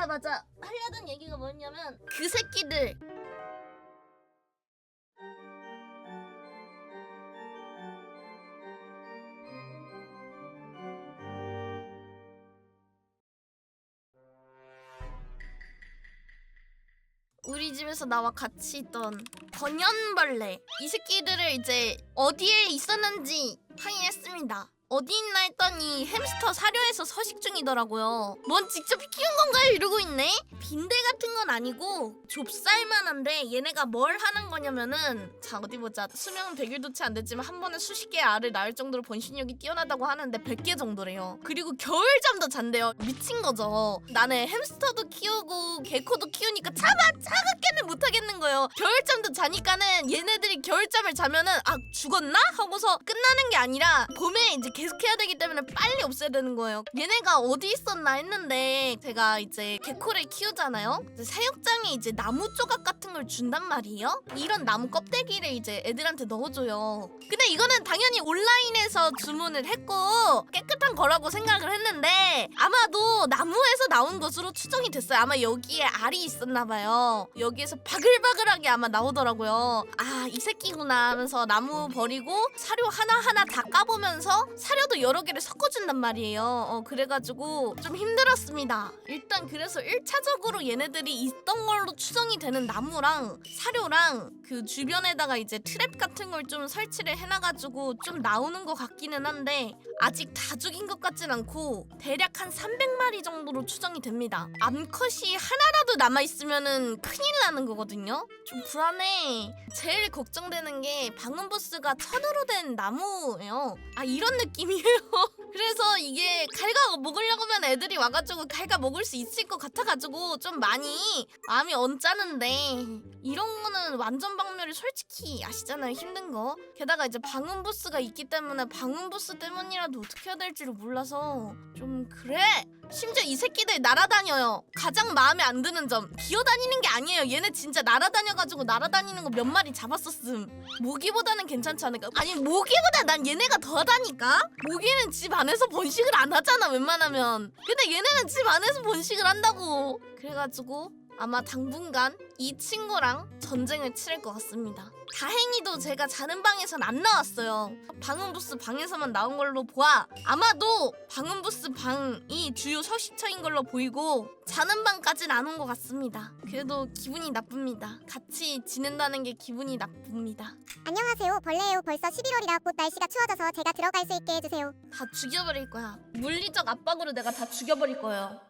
아 맞아. 하려던 얘기가 뭐였냐면 그 새끼들. 우리 집에서 나와 같이 있던 번연벌레. 이 새끼들을 이제 어디에 있었는지 확인했습니다. 어디 있나 했더니 햄스터 사료에서 서식 중이더라고요. 뭔 직접 키운 건가요? 이러고 있네. 빈대 같은 건 아니고 좁쌀만한데 얘네가 뭘 하는 거냐면은 자 어디 보자. 수명은 100일도 채안 됐지만 한 번에 수십 개의 알을 낳을 정도로 번식력이 뛰어나다고 하는데 100개 정도래요. 그리고 겨울잠도 잔대요. 미친 거죠. 나는 햄스터도 키우고 개코도 키우니까 차마 차갑게는 못 하겠는 거예요. 겨울잠도 자니까는 얘네들이 겨울잠을 자면은 아 죽었나 하고서 끝나는 게 아니라 봄에 이제 계속 해야 되기 때문에 빨리 없애야 되는 거예요. 얘네가 어디 있었나 했는데 제가 이제 개코를 키우 잖아요. 이제 사육장에 이제 나무 조각 같은 걸 준단 말이에요. 이런 나무 껍데기를 이제 애들한테 넣어줘요. 근데 이거는 당연히 온라인에서 주문을 했고 깨끗한 거라고 생각을 했는데 아마도 나무에서 나온 것으로 추정이 됐어요. 아마 여기에 알이 있었나 봐요. 여기에서 바글바글하게 아마 나오더라고요. 아, 이 새끼구나 하면서 나무 버리고 사료 하나하나 다 까보면서 사료도 여러 개를 섞어준단 말이에요. 어, 그래가지고 좀 힘들었습니다. 일단 그래서 1차적으로 얘네들이 있던 걸로 추정이 되는 나무랑 사료랑 그 주변에다가 이제 트랩 같은 걸 좀 설치를 해놔가지고 좀 나오는 것 같기는 한데 아직 다 죽인 것 같진 않고 대략 한 300마리 정도로 추정이 됩니다. 암컷이 하나라도 남아있으면은 큰일 나는 거거든요. 좀 불안해. 제일 걱정되는 게 방음부스가 천으로 된 나무예요. 아 이런 느낌이에요. 그래서 이게 갈가 먹으려고 하면 애들이 와가지고 갈가 먹을 수 있을 것 같아가지고 좀 많이 마음이 언짢은데 이런 거는 완전 박멸이 솔직히 아시잖아요 힘든 거. 게다가 이제 방음 부스가 있기 때문에 방음 부스 때문이라도 어떻게 해야 될지를 몰라서 좀 그래. 심지어 이 새끼들 날아다녀요. 가장 마음에 안 드는 점. 기어다니는 게 아니에요. 얘네 진짜 날아다녀가지고 날아다니는 거 몇 마리 잡았었음. 모기보다는 괜찮지 않을까? 아니 모기보다 난 얘네가 더 하다니까? 모기는 집 안에서 번식을 안 하잖아 웬만하면. 근데 얘네는 집 안에서 번식을 한다고. 그래가지고 아마 당분간 이 친구랑 전쟁을 치를 것 같습니다. 다행히도 제가 자는 방에선 안 나왔어요. 방음부스 방에서만 나온 걸로 보아 아마도 방음부스 방이 주요 서식처인 걸로 보이고 자는 방까진 안 온 것 같습니다. 그래도 기분이 나쁩니다. 같이 지낸다는 게 기분이 나쁩니다. 안녕하세요. 벌레예요. 벌써 11월이라 곧 날씨가 추워져서 제가 들어갈 수 있게 해주세요. 다 죽여버릴 거야. 물리적 압박으로 내가 다 죽여버릴 거예요.